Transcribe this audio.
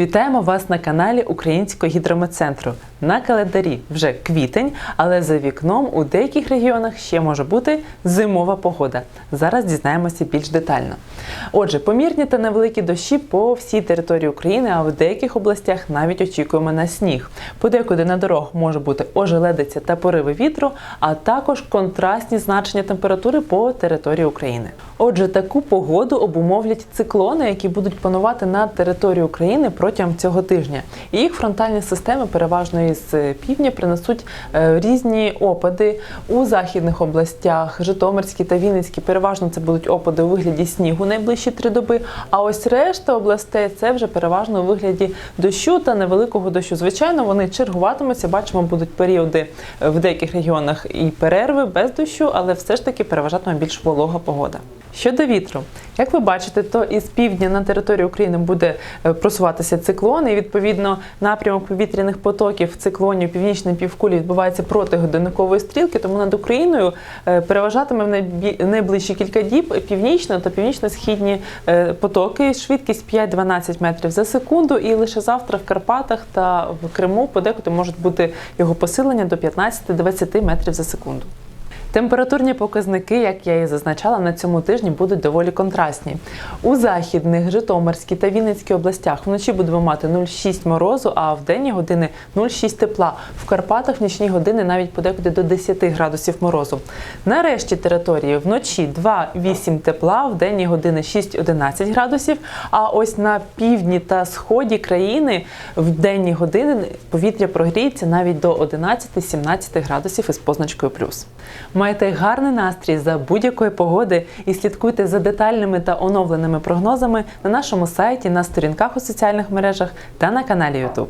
Вітаємо вас на каналі Українського гідрометцентру. На календарі вже квітень, але за вікном у деяких регіонах ще може бути зимова погода. Зараз дізнаємося більш детально. Отже, помірні та невеликі дощі по всій території України, а в деяких областях навіть очікуємо на сніг. Подекуди на дорогах може бути ожеледиця та пориви вітру, а також контрастні значення температури по території України. Отже, таку погоду обумовлять циклони, які будуть панувати над територією України протягом цього тижня. Їх фронтальні системи переважно із півдня принесуть е, різні опади у західних областях, Житомирській та Вінницькій. Переважно це будуть опади у вигляді снігу найближчі три доби. А ось решта областей це вже переважно у вигляді дощу та невеликого дощу. Звичайно, вони чергуватимуться. Бачимо, будуть періоди в деяких регіонах і перерви без дощу, але все ж таки переважатиме більш волога погода. Щодо вітру, як ви бачите, то із півдня на територію України буде е, просуватися циклон, і відповідно напрямок повітряних потоків циклонів північної півкулі відбувається проти годинникової стрілки. Тому над Україною е, переважатиме в найближчі кілька діб північно та північно-східні е, потоки, швидкість 5-12 метрів за секунду. І лише завтра в Карпатах та в Криму подекуди можуть бути його посилення до 15-20 метрів за секунду. Температурні показники, як я і зазначала, на цьому тижні будуть доволі контрастні. У західних, Житомирській та Вінницькій областях вночі будемо мати 0,6 морозу, а в денні години 0,6 тепла. В Карпатах в нічні години навіть подекуди до 10 градусів морозу. На решті території вночі 2,8 тепла, в денні години 6-11 градусів. А ось на півдні та сході країни в денні години повітря прогріється навіть до 11-17 градусів із позначкою плюс. Майте гарний настрій за будь-якої погоди і слідкуйте за детальними та оновленими прогнозами на нашому сайті, на сторінках у соціальних мережах та на каналі YouTube.